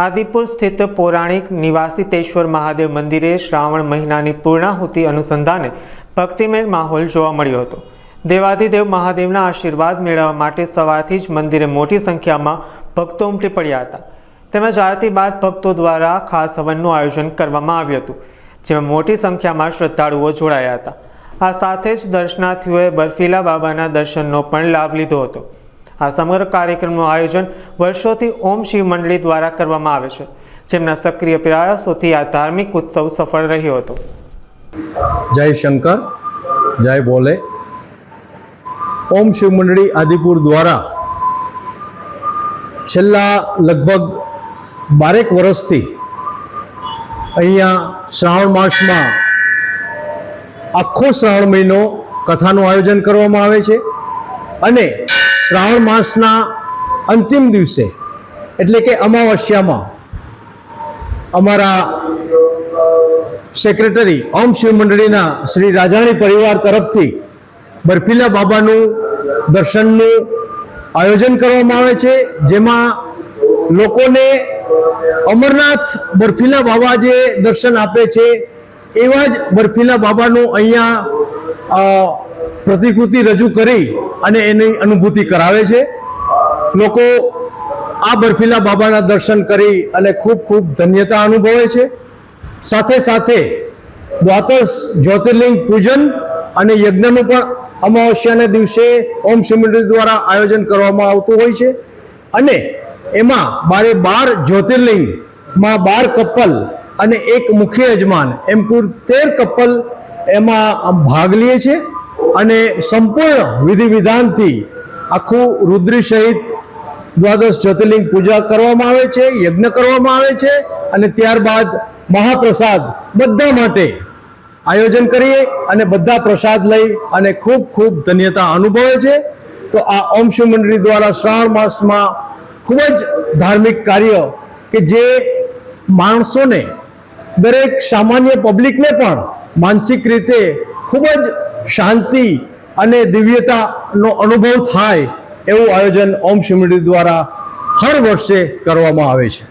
આદિપુર સ્થિત પૌરાણિક નિવાસિતેશ્વર મહાદેવ મંદિરે શ્રાવણ મહિનાની પૂર્ણાહુતિ અનુસંધાને ભક્તિમય માહોલ જોવા મળ્યો હતો. દેવાધિદેવ મહાદેવના આશીર્વાદ મેળવવા માટે સવારથી જ મંદિરે મોટી સંખ્યામાં ભક્તો ઉમટી પડ્યા હતા. તેમજ આરતી બાદ ભક્તો દ્વારા ખાસ હવનનું આયોજન કરવામાં આવ્યું હતું, જેમાં મોટી સંખ્યામાં શ્રદ્ધાળુઓ જોડાયા હતા. આ સાથે જ દર્શનાર્થીઓએ બર્ફીલા બાબાના દર્શનનો પણ લાભ લીધો હતો. આ સમગ્ર કાર્યક્રમનું આયોજન વર્ષોથી ઓમ શિવ મંડળી દ્વારા કરવામાં આવે છે, જેમના સક્રિય પ્રયાસોથી આ ધાર્મિક ઉત્સવ સફળ રહ્યો હતો. જય શંકર, જય બોલે ઓમ શિવ મંડળી આદિપુર દ્વારા છેલ્લા લગભગ બારેક વર્ષથી અહીંયા શ્રાવણ માસમાં આખો શ્રાવણ મહિનો કથાનું આયોજન કરવામાં આવે છે અને શ્રાવણ માસના અંતિમ દિવસે, એટલે કે અમાવસ્યામાં, અમારા સેક્રેટરી ઓમ શિવ મંડળીના શ્રી રાજાણી પરિવાર તરફથી બર્ફીલા બાબાનું દર્શનનું આયોજન કરવામાં આવે છે, જેમાં લોકોને અમરનાથ બર્ફીલા બાબા જે દર્શન આપે છે, એવા જ બર્ફીલા બાબાનું અહીંયા પ્રતિકૃતિ રજૂ કરી અને એની અનુભૂતિ કરાવે છે. લોકો આ બર્ફીલા બાબાના દર્શન કરી અને ખૂબ ખૂબ ધન્યતા અનુભવે છે. સાથે સાથે દ્વાદશ જ્યોતિર્લિંગ પૂજન અને યજ્ઞનું પણ અમાવસ્યાના દિવસે ઓમ શિવમંડળ દ્વારા આયોજન કરવામાં આવતું હોય છે. અને એમાં બારે બાર જ્યોતિર્લિંગમાં બાર કપલ અને એક મુખ્ય યજમાન, એમ કુલ તેર કપલ એમાં ભાગ લે છે. અને સંપૂર્ણ વિધિ વિધાનથી આખું રુદ્રી સહિત દ્વાદશ જ્યોતિર્લિંગ પૂજા કરવામાં આવે છે, યજ્ઞ કરવામાં આવે છે અને ત્યારબાદ મહાપ્રસાદ બધા માટે આયોજન કરીએ અને બધા પ્રસાદ લઈ અને ખૂબ ખૂબ ધન્યતા અનુભવે છે. તો આ ઓમ શિવ મંડળી દ્વારા શ્રાવણ માસમાં ખૂબ જ ધાર્મિક કાર્ય કે જે માણસોને દરેક સામાન્ય પબ્લિકને પણ માનસિક રીતે ખૂબ જ શાંતિ અને દિવ્યતાનો અનુભવ થાય એવું આયોજન ઓમ શિવ દ્વારા હર વર્ષે કરવામાં આવે છે.